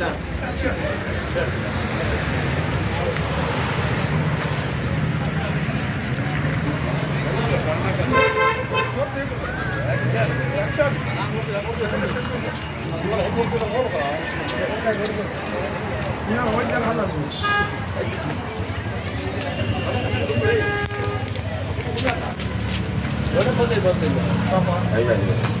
はいはいはい。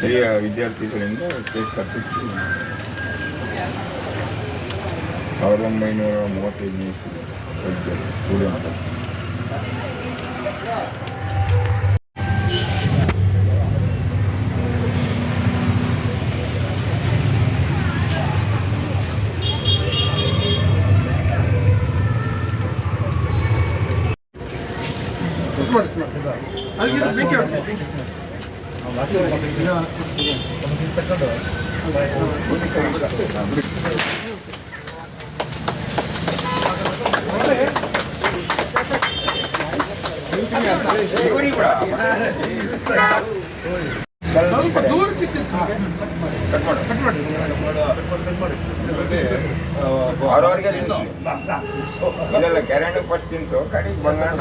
ಹಿರಿಯ ವಿದ್ಯಾರ್ಥಿಗಳಿಂದ ಕೇಕ್ ಕಟ್ಟಿಸಿ ಸಾವಿರದ ಒಂಬೈನೂರ ಮೂವತ್ತೈದನೇ ಸ್ಟೂಡೆಂಟ್ ಅವ್ರವ್ರಿಗೆ ಇಲ್ಲ ಕ್ಯಾರೆಂಟ್ ಫಸ್ಟ್ ತಿನ್ಸು ಕಡೆಗೆ ಬಂಗಾರ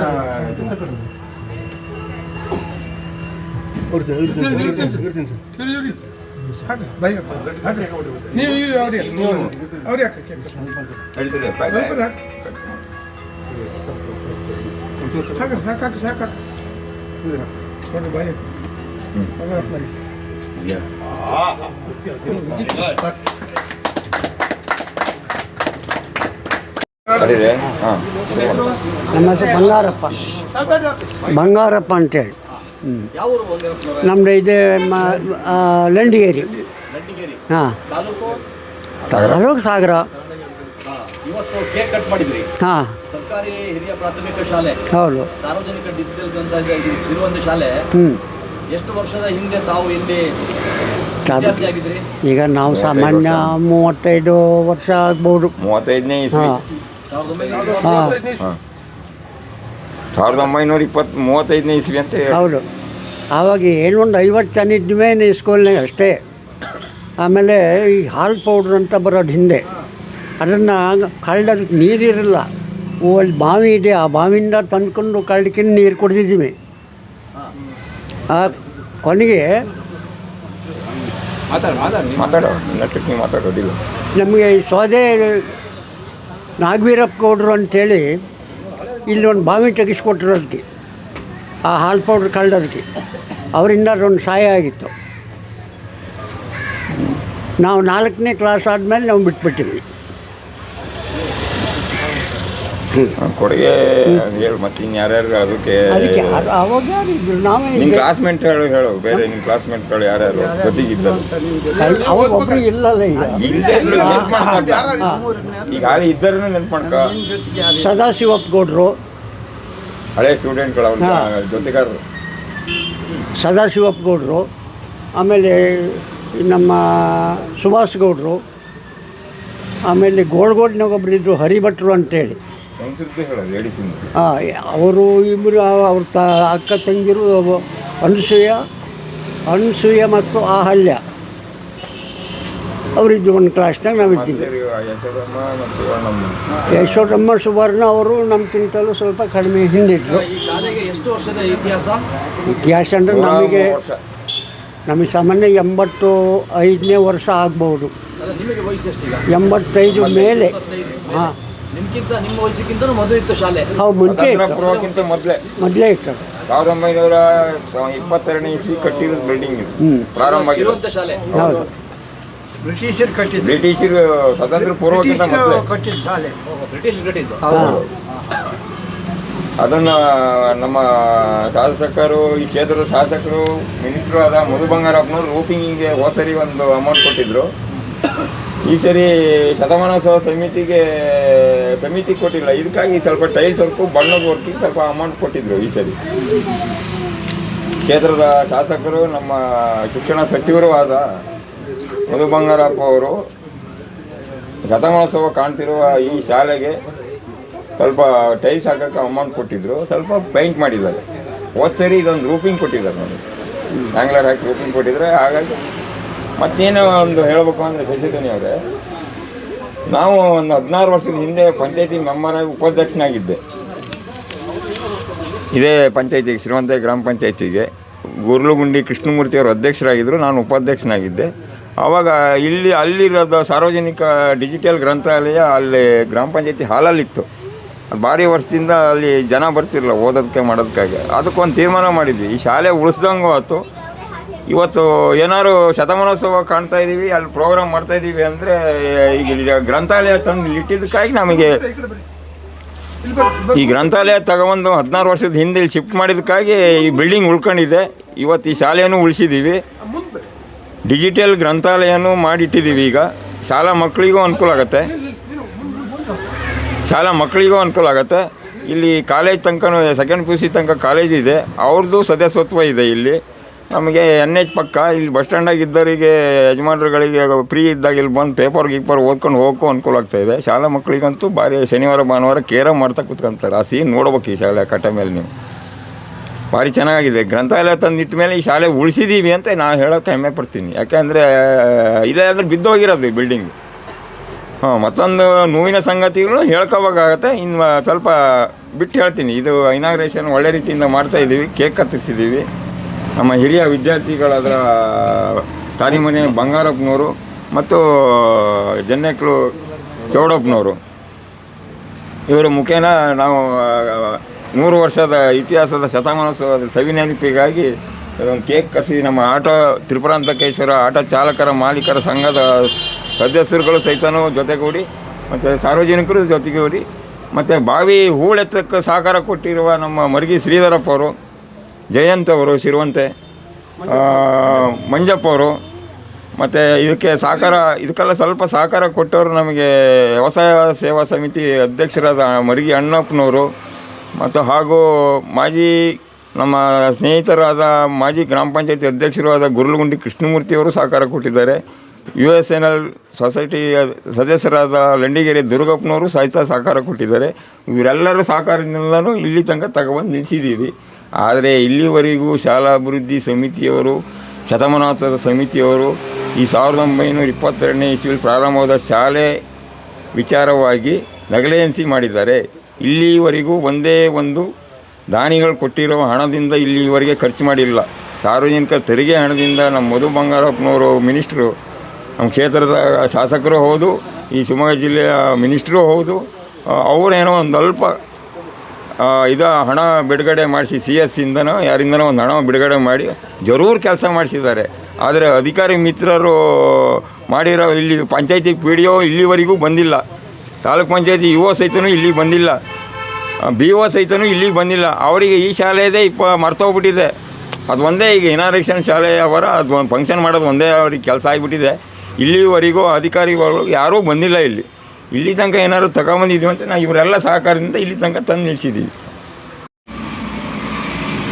ನೀವು ಅವ್ರಿಗೆ ಅವ್ರಿಗೆ ಹಾಕಿ ಕೇಕ್ ಹೇಳ್ತಿದ್ದೆ ಸ್ವಲ್ಪ ಹಾಕಿ. ಸಾಕು ಸಾಕು ಹಾಕು ಸಾಕು ನಮ್ಮ ಹೆಸರು ಬಂಗಾರಪ್ಪ. ಬಂಗಾರಪ್ಪ ಅಂತೇಳಿ. ಹ್ಞೂ ನಮ್ಮದು ಇದೆ ಮ ಲಂಡಿಗೇರಿ. ಹಾಂ. ತಾಲೂಕು? ಸಾಗರ. ಹಾ, ಸರ್ಕಾರಿ ಹಿರಿಯ ಪ್ರಾಥಮಿಕ ಶಾಲೆ ಹೌದು. ಸಾರ್ವಜನಿಕ ಡಿಜಿಟಲ್ ಶಾಲೆ. ಹ್ಞೂ ಎಷ್ಟು ವರ್ಷದ ಹಿಂದೆ ತಾವು ಇಲ್ಲಿ ಆಗಿದ್ರಿ ಈಗ ನಾವು ಸಾಮಾನ್ಯ ಮೂವತ್ತೈದು ವರ್ಷ ಆಗ್ಬೋದು. ಮೂವತ್ತೈದನೇ ಇಸ್ವಿ. ಸಾವಿರದ ಒಂಬೈನೂರ ಇಪ್ಪತ್ತು ಮೂವತ್ತೈದನೇ ಇಸ್ವಿ ಅಂತ ಹೇಳಿ. ಹೌದು. ಆವಾಗ ಏನು ಒಂದು ಐವತ್ತು ಜನ ಇದ್ಮೇಲೆ ಸ್ಕೂಲ್ನಾಗ ಅಷ್ಟೇ. ಆಮೇಲೆ ಈ ಹಾಲು ಪೌಡ್ರ್ ಅಂತ ಬರೋದು ಹಿಂದೆ. ಅದನ್ನು ಕಳ್ಳದಕ್ಕೆ ನೀರಿರಲ್ಲ. ಅಲ್ಲಿ ಬಾವಿ ಇದೆ ಆ ಬಾವಿಯಿಂದ ತಂದ್ಕೊಂಡು ಕರಡಿಕೆ ನೀರು ಕುಡಿದಿದ್ದೀವಿ. ಆ ಕೊನೆಗೆ ಮಾತಾಡೋ ಮಾತಾಡೋದಿಲ್ಲ ನಮಗೆ. ಈ ಸೌದೆ ನಾಗವೀರಪ್ಪ ಗೌಡ್ರು ಅಂಥೇಳಿ ಇಲ್ಲಿ ಒಂದು ಬಾವಿ ತೆಗಿಸ್ಕೊಟ್ರು ಅದಕ್ಕೆ. ಆ ಹಾಲು ಪೌಡ್ರ್ ಕಳೆದೋದಕ್ಕೆ ಅವರಿಂದ ಅದೊಂದು ಸಹಾಯ ಆಗಿತ್ತು. ನಾವು ನಾಲ್ಕನೇ ಕ್ಲಾಸ್ ಆದಮೇಲೆ ನಾವು ಬಿಟ್ಬಿಟ್ಟಿವಿ ಹಾಂ, ಕೊಡುಗೆ ಹೇಳು ಮತ್ತೆ ಇನ್ನು ಯಾರ್ಯಾರು ಅದಕ್ಕೆ ಅದಕ್ಕೆ ಅದು ಅವಾಗ ನಾವೇ ಕ್ಲಾಸ್ಮೇಟ್ ಹೇಳು ಹೇಳು. ಬೇರೆ ನಿಮ್ಮ ಕ್ಲಾಸ್ಮೇಟ್ಗಳು ಯಾರ್ಯಾರು? ಗೊತ್ತಿಗಿದ್ದರು ಕಳ್- ಅವಾಗ ಒಬ್ಬರು ಇಲ್ಲಲ್ಲ ಈಗ. ಇಲ್ಲೇ ನೆನ್ಪು ಮಾಡ್ಕೊ. ಈಗ ಹಾಳಿ ಇದ್ದರೂ ನೆನ್ಪು ಮಾಡ್ಕ. ಸದಾಶಿವಪ್ಪ ಗೌಡ್ರು. ಹಳೆ ಸ್ಟೂಡೆಂಟ್ಗಳು ಅವ್ರ ಹಾ. ಜೊತೆಗಾರರು ಸದಾಶಿವಪ್ಪ ಗೌಡ್ರು. ಆಮೇಲೆ ನಮ್ಮ ಸುಭಾಷ್ ಗೌಡ್ರು. ಆಮೇಲೆ ಗೋಳ್ಗೋಡ್ನಾಗ ಒಬ್ರು ಇದ್ದರು ಹರಿಭಟ್ರು ಅಂತೇಳಿ. ಲೇಡೀಸಿಂದ ಅವರು ಇಬ್ಬರು ಅವ್ರ ತ ಅಕ್ಕ ತಂಗಿರು ಅನಸೂಯ ಅನಸೂಯ ಮತ್ತು ಆಹಲ್ಯ ಅವರಿದ್ದು ಒಂದು ಕ್ಲಾಸ್ನಾಗ ನಾವು ಇದ್ದೀವಿ ಯಶೋದಮ್ಮ ಮತ್ತು ನಮ್ಮ ಯಶೋದಮ್ಮ ಸುವರ್ಣ ಅವರು ನಮ್ಗಿಂತಲೂ ಸ್ವಲ್ಪ ಕಡಿಮೆ ಹಿಂದಿದ್ರು. ಶಾಲೆಗೆ ಎಷ್ಟು ವರ್ಷದ ಇತಿಹಾಸ? ಇತಿಹಾಸ ಅಂದರೆ ನಮಗೆ ನಮಗೆ ಸಾಮಾನ್ಯ ಎಂಬತ್ತು ಐದನೇ ವರ್ಷ ಆಗ್ಬೋದು. ಎಂಬತ್ತೈದು ಮೇಲೆ. ಹಾಂ. ನಿಮ್ಗಿಂತ ನಿಮ್ಮ ವಯಸ್ಸಿಗಿಂತ ಮೊದಲು ಇತ್ತು ಶಾಲೆ. ಹೌದು ಮುಂಚೆ ಇತ್ತು. ಪೂರ್ವಕ್ಕಿಂತ ಮೊದಲೇ. ಮೊದಲೇ ಇತ್ತು. ಸಾವಿರದ ಒಂಬೈನೂರ ಇಪ್ಪತ್ತೆರಡನೇ ಇಸ್ವಿ ಕಟ್ಟಿರೋದು ಬಿಲ್ಡಿಂಗ್ ಇದು. ಪ್ರಾರಂಭ ಇರುವಂತ ಶಾಲೆ. ಹೌದು. ಬ್ರಿಟಿಷರು ಕಟ್ಟಿದ್ದು. ಬ್ರಿಟಿಷರು ಸ್ವತಂತ್ರ ಪೂರ್ವಕ್ಕಿಂತ ಮೊದಲೇ. ಕಟ್ಟಿದ ಶಾಲೆ. ಬ್ರಿಟಿಷ್ ಕಟ್ಟಿದ್ದು. ಹಾಂ. ಅದನ್ನು ನಮ್ಮ ಶಾಸಕರು ಈ ಕ್ಷೇತ್ರದ ಶಾಸಕರು ಮಿನಿಸ್ಟ್ರು ಆದ ಮಧು ಬಂಗಾರಪ್ಪನವರು ರೂಪಿಂಗಿಗೆ ಹೋದ ಸರಿ ಒಂದು ಅಮೌಂಟ್ ಕೊಟ್ಟಿದ್ರು. ಈ ಸರಿ ಶತಮಾನೋತ್ಸವ ಸಮಿತಿಗೆ, ಸಮಿತಿ ಕೊಟ್ಟಿಲ್ಲ. ಇದಕ್ಕಾಗಿ ಸ್ವಲ್ಪ ಟೈಲ್ಸ್ ಸ್ವಲ್ಪ ಬಣ್ಣದ ವರ್ಕಿಗೆ ಸ್ವಲ್ಪ ಅಮೌಂಟ್ ಕೊಟ್ಟಿದ್ರು ಈ ಸರಿ. ಕ್ಷೇತ್ರದ ಶಾಸಕರು, ನಮ್ಮ ಶಿಕ್ಷಣ ಸಚಿವರು ಆದ ಮಧು ಬಂಗಾರಪ್ಪ ಅವರು, ಶತಮಾನೋತ್ಸವ ಕಾಣ್ತಿರುವ ಈ ಶಾಲೆಗೆ ಸ್ವಲ್ಪ ಟೈಲ್ಸ್ ಹಾಕೋಕ್ಕೆ ಅಮೌಂಟ್ ಕೊಟ್ಟಿದ್ರು. ಸ್ವಲ್ಪ ಪೇಂಟ್ ಮಾಡಿದ್ದಾರೆ. ಹೋದ ಸರಿ ಇದೊಂದು ರೂಪಿಂಗ್ ಕೊಟ್ಟಿದ್ದಾರೆ ನೋಡಿ. ಆಂಗ್ಲರ್ ಹಾಕಿ ರೂಪಿಂಗ್ ಕೊಟ್ಟಿದ್ರೆ ಹಾಗಾಗಿ ಮತ್ತೇನೋ ಒಂದು ಹೇಳಬೇಕು ಅಂದರೆ ಶಶಿಧನಿ ಅವರೇ, ನಾವು ಒಂದು ಹದಿನಾರು ವರ್ಷದ ಹಿಂದೆ ಪಂಚಾಯತಿ ಮೆಂಬರಾಗಿ ಉಪಾಧ್ಯಕ್ಷನಾಗಿದ್ದೆ. ಇದೇ ಪಂಚಾಯತಿಗೆ ಶ್ರೀಮಂತ ಗ್ರಾಮ ಪಂಚಾಯತಿಗೆ. ಗುರ್ಲುಗುಂಡಿ ಕೃಷ್ಣಮೂರ್ತಿಯವರು ಅಧ್ಯಕ್ಷರಾಗಿದ್ದರು ನಾನು ಉಪಾಧ್ಯಕ್ಷನಾಗಿದ್ದೆ. ಆವಾಗ ಇಲ್ಲಿ ಅಲ್ಲಿರೋದು ಸಾರ್ವಜನಿಕ ಡಿಜಿಟಲ್ ಗ್ರಂಥಾಲಯ ಅಲ್ಲಿ ಗ್ರಾಮ ಪಂಚಾಯತಿ ಹಾಲಲ್ಲಿತ್ತು. ಭಾರಿ ವರ್ಷದಿಂದ ಅಲ್ಲಿ ಜನ ಬರ್ತಿರಲ್ಲ ಓದೋದಕ್ಕೆ ಮಾಡೋದಕ್ಕಾಗಿ. ಅದಕ್ಕೊಂದು ತೀರ್ಮಾನ ಮಾಡಿದ್ವಿ. ಈ ಶಾಲೆ ಉಳಿಸ್ದಂಗೂ ಆಯ್ತು ಇವತ್ತು ಏನಾದ್ರು ಶತಮಾನೋತ್ಸವ ಕಾಣ್ತಾ ಇದ್ದೀವಿ ಅಲ್ಲಿ ಪ್ರೋಗ್ರಾಮ್ ಮಾಡ್ತಾ ಇದ್ದೀವಿ ಅಂದರೆ, ಈಗ ಗ್ರಂಥಾಲಯ ತಂದು ಇಟ್ಟಿದ್ದಕ್ಕಾಗಿ ನಮಗೆ ಈ ಗ್ರಂಥಾಲಯ ತಗೊಂಡು ಹದಿನಾರು ವರ್ಷದ ಹಿಂದೆ ಇಲ್ಲಿ ಶಿಫ್ಟ್ ಮಾಡಿದ್ದಕ್ಕಾಗಿ ಈ ಬಿಲ್ಡಿಂಗ್ ಉಳ್ಕೊಂಡಿದೆ. ಇವತ್ತು ಈ ಶಾಲೆಯನ್ನು ಉಳಿಸಿದ್ದೀವಿ ಡಿಜಿಟಲ್ ಗ್ರಂಥಾಲಯನೂ ಮಾಡಿಟ್ಟಿದ್ದೀವಿ ಈಗ. ಶಾಲಾ ಮಕ್ಕಳಿಗೂ ಅನುಕೂಲ ಆಗುತ್ತೆ. ಶಾಲಾ ಮಕ್ಕಳಿಗೂ ಅನುಕೂಲ ಆಗುತ್ತೆ. ಇಲ್ಲಿ ಕಾಲೇಜ್ ತನಕ ಸೆಕೆಂಡ್ ಪಿ ಯು ಸಿ ತನಕ ಕಾಲೇಜ್ ಇದೆ. ಅವ್ರದ್ದು ಸದಸ್ಯತ್ವ ಇದೆ ಇಲ್ಲಿ. ನಮಗೆ ಎನ್ ಎಚ್ ಪಕ್ಕ ಇಲ್ಲಿ ಬಸ್ ಸ್ಟ್ಯಾಂಡಾಗ ಇದ್ದವರಿಗೆ ಯಜಮಾನರುಗಳಿಗೆ ಫ್ರೀ ಇದ್ದಾಗ ಇಲ್ಲಿ ಬಂದು ಪೇಪರ್ ಗೀಪರ್ ಓದ್ಕೊಂಡು ಹೋಗೋಕ್ಕೂ ಅನುಕೂಲ ಆಗ್ತಾಯಿದೆ ಶಾಲಾ ಮಕ್ಕಳಿಗಂತೂ ಭಾರಿ ಶನಿವಾರ, ಭಾನುವಾರ ಕೇರ ಮಾಡ್ತಾ ಕೂತ್ಕೊಂತಾರೆ. ಆ ಸೀನ್ ನೋಡ್ಬೇಕು ಈ ಶಾಲೆ ಕಟ್ಟ ಮೇಲೆ ನೀವು. ಭಾರಿ ಚೆನ್ನಾಗಿದೆ. ಗ್ರಂಥಾಲಯ ತಂದಿಟ್ಟ ಮೇಲೆ ಈ ಶಾಲೆ ಉಳಿಸಿದ್ದೀವಿ ಅಂತ ನಾನು ಹೇಳೋಕ್ಕೆ ಹೆಮ್ಮೆ ಪಡ್ತೀನಿ. ಯಾಕೆಂದರೆ, ಇದೇ ಅಂದರೆ ಬಿದ್ದೋಗಿರೋದು ಈ ಬಿಲ್ಡಿಂಗ್ ಹಾಂ, ಮತ್ತೊಂದು ನೋವಿನ ಸಂಗತಿಗಳು ಹೇಳ್ಕೋಬೇಕಾಗತ್ತೆ. ಇನ್ನು ಸ್ವಲ್ಪ ಬಿಟ್ಟು ಹೇಳ್ತೀನಿ. ಇದು ಇನಾಗ್ರೇಷನ್ ಒಳ್ಳೆ ರೀತಿಯಿಂದ ಮಾಡ್ತಾಯಿದ್ದೀವಿ ಕೇಕ್ ಕತ್ತರಿಸಿದ್ದೀವಿ ನಮ್ಮ ಹಿರಿಯ ವಿದ್ಯಾರ್ಥಿಗಳಾದ ತಾರಿಮನೆ ಬಂಗಾರಪ್ಪನವರು ಮತ್ತು ಜನ್ನೆಕ್ಳು ಚೌಡಪ್ಪನವರು. ಇವರ ಮುಖೇನ ನಾವು ನೂರು ವರ್ಷದ ಇತಿಹಾಸದ ಶತಮಾನೋತ್ಸವದ ಸವಿನೆನಪಿಗಾಗಿ ಒಂದು ಕೇಕ್ ಕಸಿ ನಮ್ಮ ಆಟೋ ತ್ರಿಪುರಾಂತಕೇಶ್ವರ ಆಟೋ ಚಾಲಕರ ಮಾಲೀಕರ ಸಂಘದ ಸದಸ್ಯರುಗಳು ಸಹಿತನೂ ಜೊತೆಗೂಡಿ ಮತ್ತು ಸಾರ್ವಜನಿಕರು ಜೊತೆಗೂಡಿ ಮತ್ತು ಬಾವಿ ಹೂಳೆತ್ತಕ್ಕೆ ಸಹಕಾರ ಕೊಟ್ಟಿರುವ ನಮ್ಮ ಮರ್ಗಿ ಶ್ರೀಧರಪ್ಪ ಅವರು ಜಯಂತ್ ಅವರು ಶಿರುವಂತೆ ಮಂಜಪ್ಪ ಅವರು, ಮತ್ತು ಇದಕ್ಕೆ ಸಹಕಾರ ಇದಕ್ಕೆಲ್ಲ ಸ್ವಲ್ಪ ಸಹಕಾರ ಕೊಟ್ಟವರು ನಮಗೆ ವ್ಯವಸಾಯ ಸೇವಾ ಸಮಿತಿ ಅಧ್ಯಕ್ಷರಾದ ಮರಿಗಿ ಅಣ್ಣಪ್ಪನವರು, ಮತ್ತು ಹಾಗೂ ಮಾಜಿ ನಮ್ಮ ಸ್ನೇಹಿತರಾದ ಮಾಜಿ ಗ್ರಾಮ ಪಂಚಾಯತಿ ಅಧ್ಯಕ್ಷರು ಆದ ಗುರುಲಗುಂಡಿ ಕೃಷ್ಣಮೂರ್ತಿಯವರು ಸಹಕಾರ ಕೊಟ್ಟಿದ್ದಾರೆ. U S N L society ಸದಸ್ಯರಾದ ಲಂಡಿಗೆರೆ ದುರ್ಗಪ್ಪನವರು ಸಹಿತ ಸಹಕಾರ ಕೊಟ್ಟಿದ್ದಾರೆ. ಇವರೆಲ್ಲರೂ ಸಹಕಾರದಿಂದಲೂ ಇಲ್ಲಿ ತನಕ ತಗೊಬಂದು ನಿಲ್ಲಿಸಿದ್ದೀವಿ. ಆದರೆ ಇಲ್ಲಿವರೆಗೂ ಶಾಲಾ ಅಭಿವೃದ್ಧಿ ಸಮಿತಿಯವರು, ಶತಮಾನೋತ್ಸವ ಸಮಿತಿಯವರು ಈ ಸಾವಿರದ ಒಂಬೈನೂರ ಇಪ್ಪತ್ತೆರಡನೇ ಇಸ್ವಿಯಲ್ಲಿ ಪ್ರಾರಂಭವಾದ ಶಾಲೆ ವಿಚಾರವಾಗಿ ನೆಗ್ಲೆಯನ್ಸಿ ಮಾಡಿದ್ದಾರೆ. ಇಲ್ಲಿವರೆಗೂ ಒಂದೇ ಒಂದು ದಾನಿಗಳು ಕೊಟ್ಟಿರೋ ಹಣದಿಂದ ಇಲ್ಲಿವರೆಗೆ ಖರ್ಚು ಮಾಡಿಲ್ಲ. ಸಾರ್ವಜನಿಕ ತೆರಿಗೆ ಹಣದಿಂದ ನಮ್ಮ ಮಧು ಬಂಗಾರಪ್ಪನವರು ಮಿನಿಸ್ಟ್ರು, ನಮ್ಮ ಕ್ಷೇತ್ರದ ಶಾಸಕರು ಹೌದು, ಈ ಶಿವಮೊಗ್ಗ ಜಿಲ್ಲೆಯ ಮಿನಿಸ್ಟ್ರು ಹೌದು ಅವರೇನೋ ಒಂದು ಅಲ್ಪ ಇದು ಹಣ ಬಿಡುಗಡೆ ಮಾಡಿಸಿ ಸಿ ಎಸ್ ಇಂದನೋ ಯಾರಿಂದನೋ ಒಂದು ಹಣ ಬಿಡುಗಡೆ ಮಾಡಿ ಜರೂರು ಕೆಲಸ ಮಾಡಿಸಿದ್ದಾರೆ. ಆದರೆ ಅಧಿಕಾರಿ ಮಿತ್ರರು ಮಾಡಿರೋ ಇಲ್ಲಿ ಪಂಚಾಯತಿ ಪಿ ಡಿ ಒ ಇಲ್ಲಿವರೆಗೂ ಬಂದಿಲ್ಲ. ತಾಲೂಕು ಪಂಚಾಯತಿ ಯು ಒ ಸಹಿತನೂ ಇಲ್ಲಿ ಬಂದಿಲ್ಲ. ಬಿ ಒ ಸಹಿತನೂ ಇಲ್ಲಿಗೆ ಬಂದಿಲ್ಲ. ಅವರಿಗೆ ಈ ಶಾಲೆಯದೇ ಇಪ್ಪ ಮರ್ತೋಗ್ಬಿಟ್ಟಿದೆ ಅದು ಒಂದೇ ಈಗ ಇನಾರೇಷನ್ ಶಾಲೆ ಅವರ, ಅದು ಒಂದು ಫಂಕ್ಷನ್ ಮಾಡೋದು ಒಂದೇ ಅವ್ರಿಗೆ ಕೆಲಸ ಆಗಿಬಿಟ್ಟಿದೆ. ಇಲ್ಲಿವರೆಗೂ ಅಧಿಕಾರಿಗಳು ಯಾರೂ ಬಂದಿಲ್ಲ ಇಲ್ಲಿ. ಇಲ್ಲಿ ತನಕ ಏನಾದ್ರು ತಗೊಂಬಂದಿದ್ದೀವಿ ಅಂತ ನಾವು ಇವರೆಲ್ಲ ಸಹಕಾರದಿಂದ ಇಲ್ಲಿ ತನಕ ತಂದು ನಿಲ್ಲಿಸಿದ್ದೀವಿ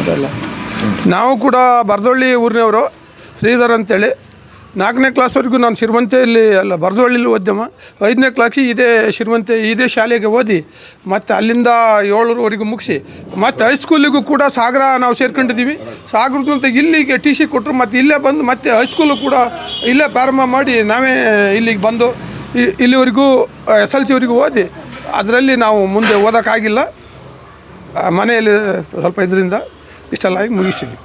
ಅದಲ್ಲ. ನಾವು ಕೂಡ ಬರ್ದೊಳ್ಳಿ ಊರಿನವರು, ಶ್ರೀಧರ್ ಅಂತೇಳಿ. ನಾಲ್ಕನೇ ಕ್ಲಾಸ್ವರೆಗೂ ನಾನು ಶಿರ್ವಂತೆಯಲ್ಲಿ ಅಲ್ಲ, ಬರದೊಳ್ಳಿಲಿ ಓದ್ಯಮ ಐದನೇ ಕ್ಲಾಸಿಗೆ ಇದೇ ಶಿರ್ವಂತೆ, ಇದೇ ಶಾಲೆಗೆ ಓದಿ, ಮತ್ತು ಅಲ್ಲಿಂದ ಏಳರವರೆಗೂ ಮುಗಿಸಿ, ಮತ್ತು ಹೈಸ್ಕೂಲಿಗೂ ಕೂಡ ಸಾಗರ ನಾವು ಸೇರ್ಕೊಂಡಿದ್ದೀವಿ. ಸಾಗರದಂತ ಇಲ್ಲಿಗೆ ಟಿ ಸಿ ಕೊಟ್ಟರು, ಮತ್ತು ಇಲ್ಲೇ ಬಂದು ಮತ್ತೆ ಹೈಸ್ಕೂಲು ಕೂಡ ಇಲ್ಲೇ ಪ್ರಾರಂಭ ಮಾಡಿ ನಾವೇ ಇಲ್ಲಿಗೆ ಬಂದು ಇಲ್ಲಿವರೆಗೂ ಎಸ್ ಎಲ್ ಸಿವರೆಗೂ ಓದಿ, ಅದರಲ್ಲಿ ನಾವು ಮುಂದೆ ಓದೋಕ್ಕಾಗಿಲ್ಲ. ಮನೆಯಲ್ಲಿ ಸ್ವಲ್ಪ ಇದರಿಂದ ಇಷ್ಟೆಲ್ಲ ಆಗಿ ಮುಗಿಸಿದ್ವಿ.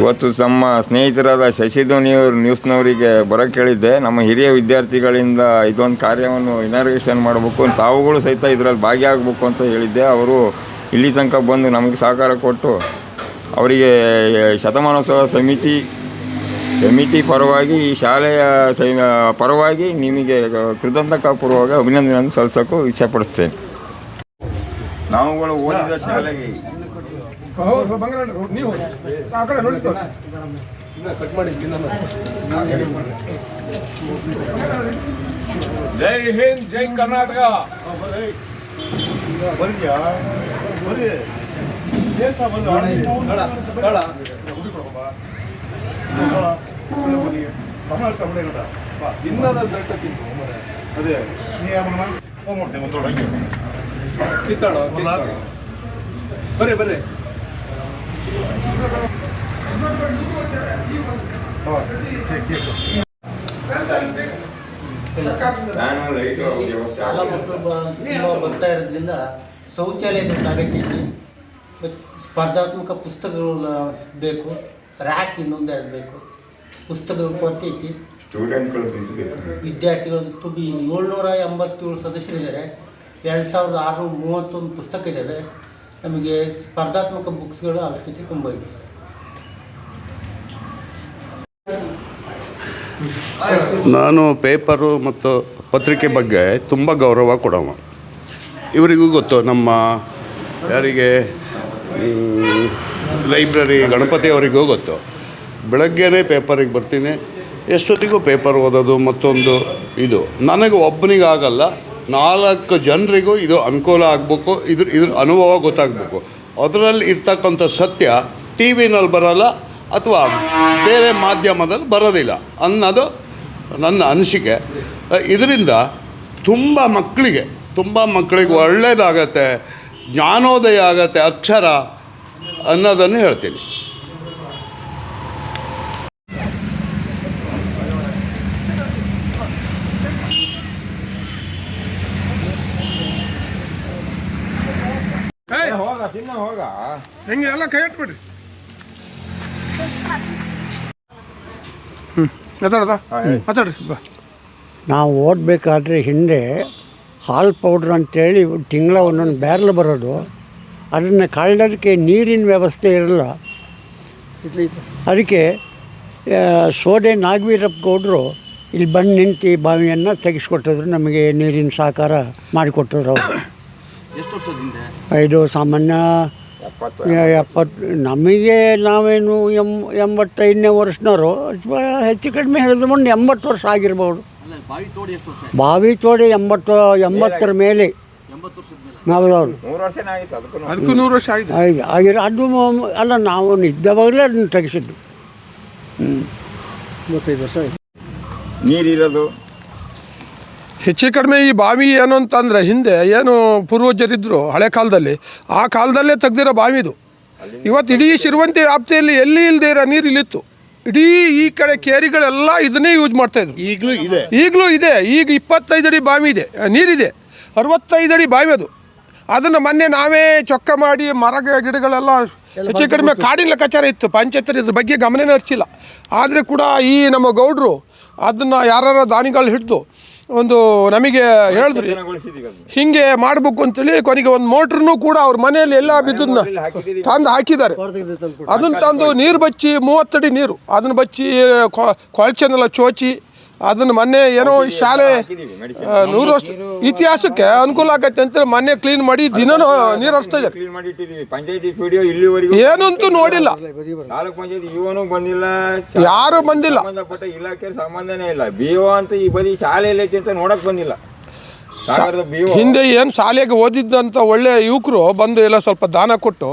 ಇವತ್ತು ನಮ್ಮ ಸ್ನೇಹಿತರಾದ ಶಶಿಧೋನಿಯವರು ನ್ಯೂಸ್ನವರಿಗೆ ಬರೋಕ್ಕೆ ಹೇಳಿದ್ದೆ ನಮ್ಮ ಹಿರಿಯ ವಿದ್ಯಾರ್ಥಿಗಳಿಂದ ಇದೊಂದು ಕಾರ್ಯವನ್ನು ಇನಾಗ್ರೇಷನ್ ಮಾಡಬೇಕು ತಾವುಗಳು ಸಹಿತ ಇದರಲ್ಲಿ ಭಾಗಿಯಾಗಬೇಕು ಅಂತ ಹೇಳಿದ್ದೆ. ಅವರು ಇಲ್ಲಿ ತನಕ ಬಂದು ನಮಗೆ ಸಹಕಾರ ಕೊಟ್ಟು ಅವರಿಗೆ ಶತಮಾನೋತ್ಸವ ಸಮಿತಿ ಸಮಿತಿ ಪರವಾಗಿ ಈ ಶಾಲೆಯ ಪರವಾಗಿ ನಿಮಗೆ ಕೃತಜ್ಞತಾಪೂರ್ವಕ ಅಭಿನಂದನೆಯನ್ನು ಸಲ್ಲಿಸೋಕ್ಕೂ ಇಚ್ಛೆಪಡಿಸ್ತೇನೆ ನಾವುಗಳು ಓದಿದ ಶಾಲೆಗೆ ಜೈ ಹಿಂದ್ ಜೈ ಕರ್ನಾಟಕ ಕಿತ್ತಾಡ ಬರ್ರಿ ಬರ್ರಿ ಶಾಲಾ ಮಕ್ಕಳು ಬರ್ತಾ ಇರೋದ್ರಿಂದ ಶೌಚಾಲಯದ ಅಗತ್ಯ ಇದೆ ಸ್ಪರ್ಧಾತ್ಮಕ ಪುಸ್ತಕಗಳು ಬೇಕು ರ್ಯಾಕ್ ಇನ್ನೊಂದೆರಡು ಬೇಕು. ಪುಸ್ತಕ ಕೊರತೆ ಐತಿ. ಸ್ಟೂಡೆಂಟ್ಗಳು ವಿದ್ಯಾರ್ಥಿಗಳು ತುಂಬಿ ಏಳ್ನೂರ ಎಂಬತ್ತೇಳು ಸದಸ್ಯರಿದ್ದಾರೆ. ಎರಡು ಸಾವಿರದ ಆರುನೂರ ಮೂವತ್ತೊಂದು ಪುಸ್ತಕ ಇದ್ದಾವೆ. ನಮಗೆ ಸ್ಪರ್ಧಾತ್ಮಕ ಬುಕ್ಸ್ಗಳ ಅವಶ್ಯಕತೆ ತುಂಬ ಇದೆ ಸರ್. ನಾನು ಪೇಪರು ಮತ್ತು ಪತ್ರಿಕೆ ಬಗ್ಗೆ ತುಂಬ ಗೌರವ ಕೊಡವ. ಇವರಿಗೂ ಗೊತ್ತು ನಮ್ಮ ಯಾರಿಗೆ ಲೈಬ್ರರಿ ಗಣಪತಿ ಅವರಿಗೂ ಗೊತ್ತು. ಬೆಳಗ್ಗೆನೇ ಪೇಪರಿಗೆ ಬರ್ತೀನಿ. ಎಷ್ಟೊತ್ತಿಗೂ ಪೇಪರ್ ಓದೋದು ಮತ್ತೊಂದು ಇದು. ನನಗೆ ಒಬ್ಬನಿಗೆ ಆಗಲ್ಲ ನಾಲ್ಕು ಜನರಿಗೂ ಇದು ಅನುಕೂಲ ಆಗಬೇಕು, ಇದ್ರ ಇದ್ರ ಅನುಭವ ಗೊತ್ತಾಗಬೇಕು. ಅದರಲ್ಲಿ ಇರ್ತಕ್ಕಂಥ ಸತ್ಯ ಟಿ ವಿನಲ್ಲಿ ಬರೋಲ್ಲ ಅಥವಾ ಬೇರೆ ಮಾಧ್ಯಮದಲ್ಲಿ ಬರೋದಿಲ್ಲ ಅನ್ನೋದು ನನ್ನ ಅನಿಸಿಕೆ. ಇದರಿಂದ ತುಂಬ ಮಕ್ಕಳಿಗೆ ತುಂಬ ಮಕ್ಕಳಿಗೆ ಒಳ್ಳೆಯದಾಗತ್ತೆ ಜ್ಞಾನೋದಯ ಆಗತ್ತೆ, ಅಕ್ಷರ ಅನ್ನೋದನ್ನು ಹೇಳ್ತೀನಿ ಏಯ್ ಹೋಗ ತಿನ್ನ ಹೋಗ ಹೆಂಗೆ ಎಲ್ಲ ಕೈ ಇಟ್ಬಿಡ್ರಿ ಹ್ಞೂ ಮಾತಾಡದ? ಮಾತಾಡ್ರಿ ಬಾ. ನಾವು ಓದಬೇಕಾದ್ರೆ ಹಿಂದೆ ಹಾಲ್ ಪೌಡ್ರ್ ಅಂತೇಳಿ ತಿಂಗಳ ಒಂದೊಂದು ಬ್ಯಾರಲ್ ಬರೋದು. ಅದನ್ನು ಕಳ್ಳೋದಕ್ಕೆ ನೀರಿನ ವ್ಯವಸ್ಥೆ ಇರಲ್ಲ. ಅದಕ್ಕೆ ಸೋಡೆ ಸೋದೆ ನಾಗವೀರಪ್ಪ ಗೌಡರು ಇಲ್ಲಿ ಬಂದು ನಿಂತು ಬಾವಿಯನ್ನು ತೆಗೆಸ್ಕೊಟ್ಟಿದ್ರು. ನಮಗೆ ನೀರಿನ ಸಹಕಾರ ಮಾಡಿಕೊಟ್ಟಿದ್ರು ಅವರು. ಎಷ್ಟು ವರ್ಷದಿಂದ? ಇದು ಸಾಮಾನ್ಯ ಎಪ್ಪತ್ತು ಎಪ್ಪತ್ತು ನಮಗೆ ನಾವೇನು ಎಂ ಎಂಬತ್ತೈದನೇ ವರ್ಷನವರು ಅಥವಾ ಹೆಚ್ಚು ಕಡಿಮೆ ಹೇಳಿದ್ರೆ ಒಂದು ಎಂಬತ್ತು ವರ್ಷ ಆಗಿರ್ಬೋದು. ಅಲ್ಲ ಬಾವಿ ತೋಡಿ ಎಷ್ಟು ವರ್ಷ ಬಾವಿ ತೋಡಿ ಎಂಬತ್ತು ಎಂಬತ್ತರ ಮೇಲೆ. ಅದಕ್ಕೂ ನೂರು ವರ್ಷ ಆಗಿದೆ. ಆಗಿರೋ ಅದು ಅಲ್ಲ ನಾವು ನಿದ್ದವಾಗಲೇ ಅದನ್ನು ತೆಗೆಸಿದ್ದು. ನೀರಿರೋದು ಹೆಚ್ಚು ಕಡಿಮೆ ಈ ಬಾವಿ ಏನು ಅಂತಂದರೆ ಹಿಂದೆ ಏನು ಪೂರ್ವಜರಿದ್ದರು ಹಳೆ ಕಾಲದಲ್ಲಿ ಆ ಕಾಲದಲ್ಲೇ ತೆಗ್ದಿರೋ ಬಾವಿ ಇದು. ಇವತ್ತು ಇಡೀ ಶಿರುವಂತಿ ವ್ಯಾಪ್ತಿಯಲ್ಲಿ ಎಲ್ಲಿ ಇಲ್ಲದೆ ಇರೋ ನೀರು ಇಲ್ಲಿತ್ತು. ಇಡೀ ಈ ಕಡೆ ಕೇರಿಗಳೆಲ್ಲ ಇದನ್ನೇ ಯೂಸ್ ಮಾಡ್ತಾಯಿದ್ರು ಈಗಲೂ ಇದೆ. ಈಗಲೂ ಇದೆ. ಈಗ ಇಪ್ಪತ್ತೈದು ಅಡಿ ಬಾವಿ ಇದೆ. ನೀರಿದೆ. ಅರವತ್ತೈದು ಅಡಿ ಬಾವಿ ಅದು. ಅದನ್ನು ಮೊನ್ನೆ ನಾವೇ ಚೊಕ್ಕ ಮಾಡಿ ಮರ ಗಿಡಗಳೆಲ್ಲ ಹೆಚ್ಚು ಕಡಿಮೆ ಕಾಡಿನ ಲೆಕ್ಕಾಚಾರ ಇತ್ತು. ಪಂಚಾಯತ್ರಿ ಇದ್ರ ಬಗ್ಗೆ ಗಮನ ಹರಿಸಿಲ್ಲ ಆದರೆ ಕೂಡ ಈ ನಮ್ಮ ಗೌಡರು ಅದನ್ನು ಯಾರ ದಾನಿಗಳು ಹಿಡಿದು ಒಂದು ನಮಗೆ ಹೇಳಿದ್ರಿ ಹಿಂಗೆ ಮಾಡಬೇಕು ಅಂತೇಳಿ ಕೊನೆಗೆ ಒಂದು ಮೋಟ್ರನ್ನು ಕೂಡ ಅವ್ರ ಮನೆಯಲ್ಲಿ ಎಲ್ಲ ಬಿದ್ದನ್ನ ತಂದು ಹಾಕಿದ್ದಾರೆ. ಅದನ್ನು ತಂದು ನೀರು ಬಚ್ಚಿ ಮೂವತ್ತಡಿ ನೀರು ಅದನ್ನು ಬಚ್ಚಿ ಕೊ- ಕೊಳಚೆನೆಲ್ಲ ಚೋಚಿ ಅದನ್ನು ಮೊನ್ನೆ ಏನೋ ಈ ಶಾಲೆ. ನೂರು ವರ್ಷ ಇತಿಹಾಸಕ್ಕೆ ಅನುಕೂಲ ಆಗತ್ತೆ ಅಂತ ಮೊನ್ನೆ ಕ್ಲೀನ್ ಮಾಡಿ ದಿನನೂ ನೀರು ಹರಿಸ್ತಾ ಇದ್ದಾರೆ. ಕ್ಲೀನ್ ಮಾಡಿ ಇಟ್ಟಿದೀವಿ ಪಂಚಾಯತಿ ಪಿಡಿಒ ಇಲ್ಲಿವರೆಗೂ ಏನಂತೂ ನೋಡಿಲ್ಲ. ತಾಲೂಕ್ ಪಂಚಾಯತಿ ಇವನು ಬಂದಿಲ್ಲ. ಯಾರು ಬಂದಿಲ್ಲ. ಸಂಬಂಧಪಟ್ಟ ಇಲಾಖೆ ಸಂಬಂಧನೇ ಇಲ್ಲ. ಬಿ ಅಂತ ಈ ಬದಿ ಶಾಲೆಯಲ್ಲಿ ಐತಿ ಅಂತ ನೋಡಕ್ ಬಂದಿಲ್ಲ. ಹಿಂದೆ ಏನು ಶಾಲೆಗೆ ಓದಿದ್ದಂಥ ಒಳ್ಳೆ ಯುವಕರು ಬಂದು ಎಲ್ಲ ಸ್ವಲ್ಪ ದಾನ ಕೊಟ್ಟು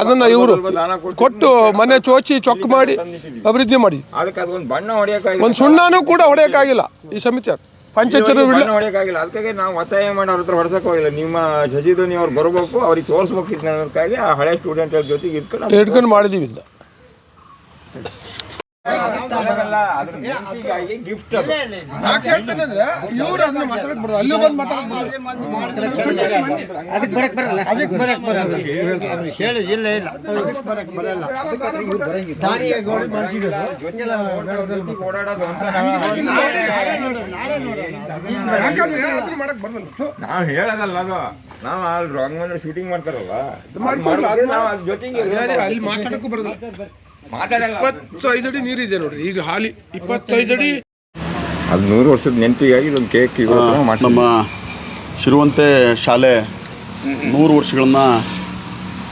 ಅದನ್ನು ಇವರು ಕೊಟ್ಟು ಮನೆ ಚೋಚಿ ಚೊಕ್ ಮಾಡಿ ಅಭಿವೃದ್ಧಿ ಮಾಡಿ. ಅದಕ್ಕೆ ಒಂದು ಬಣ್ಣ ಹೊಡಿಯಕ್ಕಾಗಿಲ್ಲ ಒಂದು ಸುಣ್ಣನೂ ಕೂಡ ಹೊಡೆಯೋಕ್ಕಾಗಿಲ್ಲ ಈ ಸಮಿತಿ ಪಂಚಾಯತ್ ಹೊಡೆಯೋಕ್ಕಾಗಿಲ್ಲ. ಅದಕ್ಕಾಗಿ ನಾವು ಒತ್ತಾಯ ಮಾಡಿ ಅವ್ರ ಹತ್ರ ಹೊಡ್ಸಕ್ ಹೋಗಿಲ್ಲ. ನಿಮ್ಮ ಶಶಿಧ್ವನಿ ಅವ್ರು ಬರಬೇಕು ಅವ್ರಿಗೆ ತೋರಿಸ್ಬೇಕು ಅನ್ನೋದಕ್ಕಾಗಿ ಆ ಹಳೆ ಸ್ಟೂಡೆಂಟ್ ಜೊತೆಗೆ ಇಟ್ಕೊಂಡು ಹಿಡ್ಕೊಂಡು ಮಾಡಿದೀವಿ ಗಿಫ್ಟ್ ಹೇಳದಲ್ಲ ಅಂದ್ರೆ ಇವ್ರು ಅದನ್ನ ಮಾತಾಡಕ್ ಬರಲ್ಲ. ಅಲ್ಲಿ ಬಂದು ಮಾತಾಡಕ್ ಬರಲ್ಲ. ಅದಕ್ಕೆ ಬರಕ್ಕೆ ಬರಲ್ಲ. ಅದಕ್ಕೆ ಬರಕ್ಕೆ ಬರಲ್ಲ. ಅವ್ರಿಗೆ ಹೇಳಿ. ಇಲ್ಲ ಇಲ್ಲ. ಅದಕ್ಕೆ ಬರಲ್ಲ. ದಾನಿಯ ಗೋಡೆ ನಾವು ಹೇಳೋದಲ್ಲ ಅದು. ನಾವು ಅಲ್ಲಿ ರಂಗಮಂದಿರ ಶೂಟಿಂಗ್ ಮಾಡ್ತಾರಲ್ಲ. ಅದ್ರ ಜೊತೆಗೆ ಅಲ್ಲಿ ಮಾತಾಡಕ್ಕೂ ಬರಲ್ಲ. ಇಪ್ಪತ್ತೈದು ಅಡಿ ನೀರಿದೆ ನೋಡ್ರಿ. ಈಗ ಹಾಲಿ ಇಪ್ಪತ್ತೈದು ಅಡಿ. ಅದು ನೂರು ವರ್ಷದ ನೆನಪಿಗಾಗಿ ಇದೊಂದು ಕೇಕ್ ನಮ್ಮ ಶಿರುವಂತೆ ಶಾಲೆ ನೂರು ವರ್ಷಗಳನ್ನು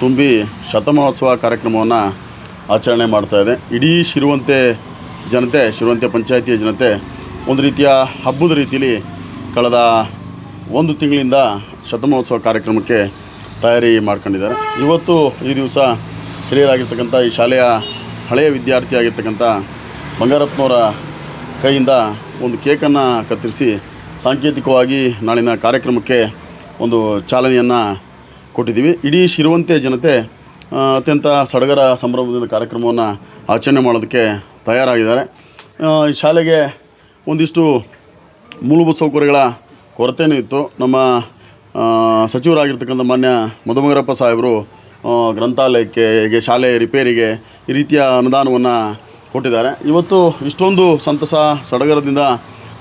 ತುಂಬಿ ಶತಮಾನೋತ್ಸವ ಕಾರ್ಯಕ್ರಮವನ್ನು ಆಚರಣೆ ಮಾಡ್ತಾ ಇದೆ. ಇಡೀ ಶಿರುವಂತೆ ಜನತೆ ಶಿರುವಂತೆ ಪಂಚಾಯಿತಿಯ ಜನತೆ ಒಂದು ರೀತಿಯ ಹಬ್ಬದ ರೀತಿಯಲ್ಲಿ ಕಳೆದ ಒಂದು ತಿಂಗಳಿಂದ ಶತಮಹೋತ್ಸವ ಕಾರ್ಯಕ್ರಮಕ್ಕೆ ತಯಾರಿ ಮಾಡ್ಕೊಂಡಿದ್ದಾರೆ. ಇವತ್ತು ಈ ದಿವಸ ಹಿರಿಯರಾಗಿರ್ತಕ್ಕಂಥ ಈ ಶಾಲೆಯ ಹಳೆಯ ವಿದ್ಯಾರ್ಥಿ ಆಗಿರ್ತಕ್ಕಂಥ ಬಂಗಾರಪ್ಪನವರ ಕೈಯಿಂದ ಒಂದು ಕೇಕನ್ನು ಕತ್ತರಿಸಿ ಸಾಂಕೇತಿಕವಾಗಿ ನಾಳಿನ ಕಾರ್ಯಕ್ರಮಕ್ಕೆ ಒಂದು ಚಾಲನೆಯನ್ನು ಕೊಟ್ಟಿದ್ದೀವಿ. ಇಡೀ ಶಿರುವಂತೆ ಜನತೆ ಅತ್ಯಂತ ಸಡಗರ ಸಂಭ್ರಮದಿಂದ ಕಾರ್ಯಕ್ರಮವನ್ನು ಆಚರಣೆ ಮಾಡೋದಕ್ಕೆ ತಯಾರಾಗಿದ್ದಾರೆ. ಶಾಲೆಗೆ ಒಂದಿಷ್ಟು ಮೂಲಭೂತ ಸೌಕರ್ಯಗಳ ಕೊರತೆಯೂ ಇತ್ತು. ನಮ್ಮ ಸಚಿವರಾಗಿರ್ತಕ್ಕಂಥ ಮಾನ್ಯ ಮಧುಮಂಗರಪ್ಪ ಸಾಹೇಬರು ಗ್ರಂಥಾಲಯಕ್ಕೆ, ಹೇಗೆ ಶಾಲೆ ರಿಪೇರಿಗೆ ಈ ರೀತಿಯ ಅನುದಾನವನ್ನು ಕೊಟ್ಟಿದ್ದಾರೆ. ಇವತ್ತು ಇಷ್ಟೊಂದು ಸಂತಸ ಸಡಗರದಿಂದ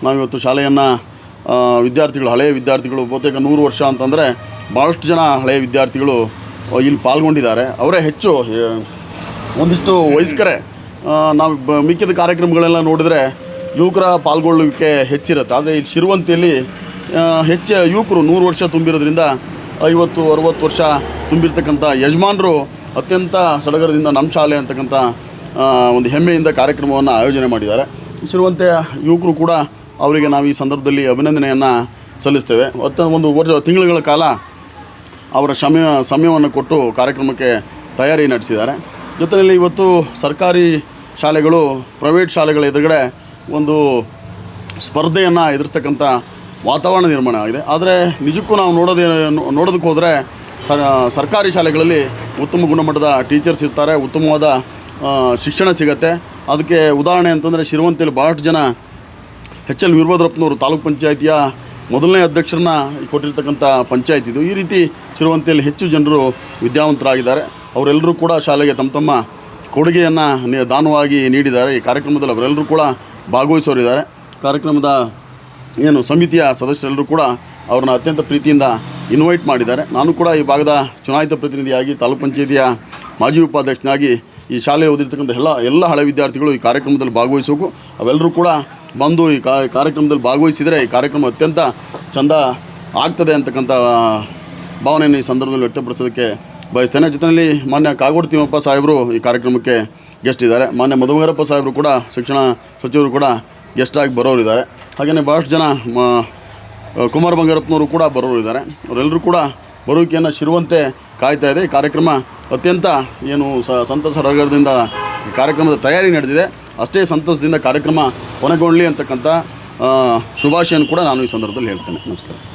ನಾವಿವತ್ತು ಶಾಲೆಯನ್ನು ವಿದ್ಯಾರ್ಥಿಗಳು, ಹಳೆಯ ವಿದ್ಯಾರ್ಥಿಗಳು, ಬಹುತೇಕ ನೂರು ವರ್ಷ ಅಂತಂದರೆ ಭಾಳಷ್ಟು ಜನ ಹಳೆಯ ವಿದ್ಯಾರ್ಥಿಗಳು ಇಲ್ಲಿ ಪಾಲ್ಗೊಂಡಿದ್ದಾರೆ. ಅವರೇ ಹೆಚ್ಚು ಒಂದಿಷ್ಟು ವಯಸ್ಕರೇ ನಾವು ಬ, ಮಿಕ್ಕಿದ ಕಾರ್ಯಕ್ರಮಗಳೆಲ್ಲ ನೋಡಿದರೆ ಯುವಕರ ಪಾಲ್ಗೊಳ್ಳುವಿಕೆ ಹೆಚ್ಚಿರುತ್ತೆ. ಆದರೆ ಇಲ್ಲಿ ಶಿರುವಂತಿಯಲ್ಲಿ ಹೆಚ್ಚು ಯುವಕರು ನೂರು ವರ್ಷ ತುಂಬಿರೋದ್ರಿಂದ ಐವತ್ತು, ಅರುವತ್ತು ವರ್ಷ ತುಂಬಿರ್ತಕ್ಕಂಥ ಯಜಮಾನರು ಅತ್ಯಂತ ಸಡಗರದಿಂದ ನಮ್ಮ ಶಾಲೆ ಅಂತಕ್ಕಂಥ ಒಂದು ಹೆಮ್ಮೆಯಿಂದ ಕಾರ್ಯಕ್ರಮವನ್ನು ಆಯೋಜನೆ ಮಾಡಿದ್ದಾರೆ. ಇಸಿರುವಂತೆ ಯುವಕರು ಕೂಡ ಅವರಿಗೆ ನಾವು ಈ ಸಂದರ್ಭದಲ್ಲಿ ಅಭಿನಂದನೆಯನ್ನು ಸಲ್ಲಿಸ್ತೇವೆ. ಒತ್ತ ಒಂದು ವರ್ಷ, ತಿಂಗಳುಗಳ ಕಾಲ ಅವರ ಸಮಯ ಸಮಯವನ್ನು ಕೊಟ್ಟು ಕಾರ್ಯಕ್ರಮಕ್ಕೆ ತಯಾರಿ ನಡೆಸಿದ್ದಾರೆ. ಜೊತೆಯಲ್ಲಿ ಇವತ್ತು ಸರ್ಕಾರಿ ಶಾಲೆಗಳು, ಪ್ರೈವೇಟ್ ಶಾಲೆಗಳ ಎದುರುಗಡೆ ಒಂದು ಸ್ಪರ್ಧೆಯನ್ನು ಎದುರಿಸ್ತಕ್ಕಂಥ ವಾತಾವರಣ ನಿರ್ಮಾಣ ಆಗಿದೆ. ಆದರೆ ನಿಜಕ್ಕೂ ನಾವು ನೋಡೋದೇ, ನೋಡೋದಕ್ಕೆ ಹೋದರೆ ಸರ್ಕಾರಿ ಶಾಲೆಗಳಲ್ಲಿ ಉತ್ತಮ ಗುಣಮಟ್ಟದ ಟೀಚರ್ಸ್ ಇರ್ತಾರೆ, ಉತ್ತಮವಾದ ಶಿಕ್ಷಣ ಸಿಗತ್ತೆ. ಅದಕ್ಕೆ ಉದಾಹರಣೆ ಅಂತಂದರೆ ಶಿರುವಂತಿಯಲ್ಲಿ ಭಾಳಷ್ಟು ಜನ ಎಚ್ ಎಲ್ ವೀರಭದ್ರಪ್ಪನವರು ತಾಲೂಕು ಪಂಚಾಯಿತಿಯ ಮೊದಲನೇ ಅಧ್ಯಕ್ಷರನ್ನ ಕೊಟ್ಟಿರ್ತಕ್ಕಂಥ ಪಂಚಾಯತ್ ಇದು. ಈ ರೀತಿ ಶಿರುವಂತಿಯಲ್ಲಿ ಹೆಚ್ಚು ಜನರು ವಿದ್ಯಾವಂತರಾಗಿದ್ದಾರೆ. ಅವರೆಲ್ಲರೂ ಕೂಡ ಶಾಲೆಗೆ ತಮ್ಮ ತಮ್ಮ ಕೊಡುಗೆಯನ್ನು ದಾನವಾಗಿ ನೀಡಿದ್ದಾರೆ. ಈ ಕಾರ್ಯಕ್ರಮದಲ್ಲಿ ಅವರೆಲ್ಲರೂ ಕೂಡ ಭಾಗವಹಿಸೋರಿದ್ದಾರೆ ಕಾರ್ಯಕ್ರಮದ ಏನು ಸಮಿತಿಯ ಸದಸ್ಯರೆಲ್ಲರೂ ಕೂಡ ಅವ್ರನ್ನ ಅತ್ಯಂತ ಪ್ರೀತಿಯಿಂದ ಇನ್ವೈಟ್ ಮಾಡಿದ್ದಾರೆ. ನಾನು ಕೂಡ ಈ ಭಾಗದ ಚುನಾಯಿತ ಪ್ರತಿನಿಧಿಯಾಗಿ, ತಾಲೂಕು ಪಂಚಾಯಿತಿಯ ಮಾಜಿ ಉಪಾಧ್ಯಕ್ಷನಾಗಿ ಈ ಶಾಲೆಯಲ್ಲಿ ಓದಿರ್ತಕ್ಕಂಥ ಎಲ್ಲ ಎಲ್ಲ ಹಳೆ ವಿದ್ಯಾರ್ಥಿಗಳು ಈ ಕಾರ್ಯಕ್ರಮದಲ್ಲಿ ಭಾಗವಹಿಸಬೇಕು ಅವೆಲ್ಲರೂ ಕೂಡ ಬಂದು ಈ ಕಾರ್ಯಕ್ರಮದಲ್ಲಿ ಭಾಗವಹಿಸಿದರೆ ಈ ಕಾರ್ಯಕ್ರಮ ಅತ್ಯಂತ ಚಂದ ಆಗ್ತದೆ ಅಂತಕ್ಕಂಥ ಭಾವನೆಯನ್ನು ಈ ಸಂದರ್ಭದಲ್ಲಿ ವ್ಯಕ್ತಪಡಿಸೋದಕ್ಕೆ ಬಯಸ್ತೇನೆ. ಜೊತೆಯಲ್ಲಿ ಮಾನ್ಯ ಕಾಗೋಡು ತಿಮ್ಮಪ್ಪ ಸಾಹೇಬರು ಈ ಕಾರ್ಯಕ್ರಮಕ್ಕೆ ಗೆಸ್ಟ್ ಇದ್ದಾರೆ. ಮಾನ್ಯ ಮಧುಮಗರಪ್ಪ ಸಾಹೇಬರು ಕೂಡ, ಶಿಕ್ಷಣ ಸಚಿವರು ಕೂಡ ಗೆಸ್ಟ್ ಆಗಿ ಬರೋರಿದ್ದಾರೆ ಹಾಗೆಯೇ ಭಾಳಷ್ಟು ಜನ, ಮ- ಕುಮಾರ ಬಂಗಾರಪ್ಪನವರು ಕೂಡ ಬರೋರು ಇದ್ದಾರೆ. ಅವರೆಲ್ಲರೂ ಕೂಡ ಬರುವಿಕೆಯನ್ನು ಶಿರುವಂತೆ ಕಾಯ್ತಾ ಇದೆ. ಈ ಕಾರ್ಯಕ್ರಮ ಅತ್ಯಂತ ಏನು ಸಂತಸ ಸಡಗರದಿಂದ ಕಾರ್ಯಕ್ರಮದ ತಯಾರಿ ನಡೆದಿದೆ. ಅಷ್ಟೇ ಸಂತಸದಿಂದ ಕಾರ್ಯಕ್ರಮ ಕೊನೆಗೊಳ್ಳಲಿ ಅಂತಕ್ಕಂಥ ಶುಭಾಶಯನ ಶುಭಾಶಯನ್ನು ಕೂಡ ನಾನು ಈ ಸಂದರ್ಭದಲ್ಲಿ ಹೇಳ್ತೇನೆ. ನಮಸ್ಕಾರ.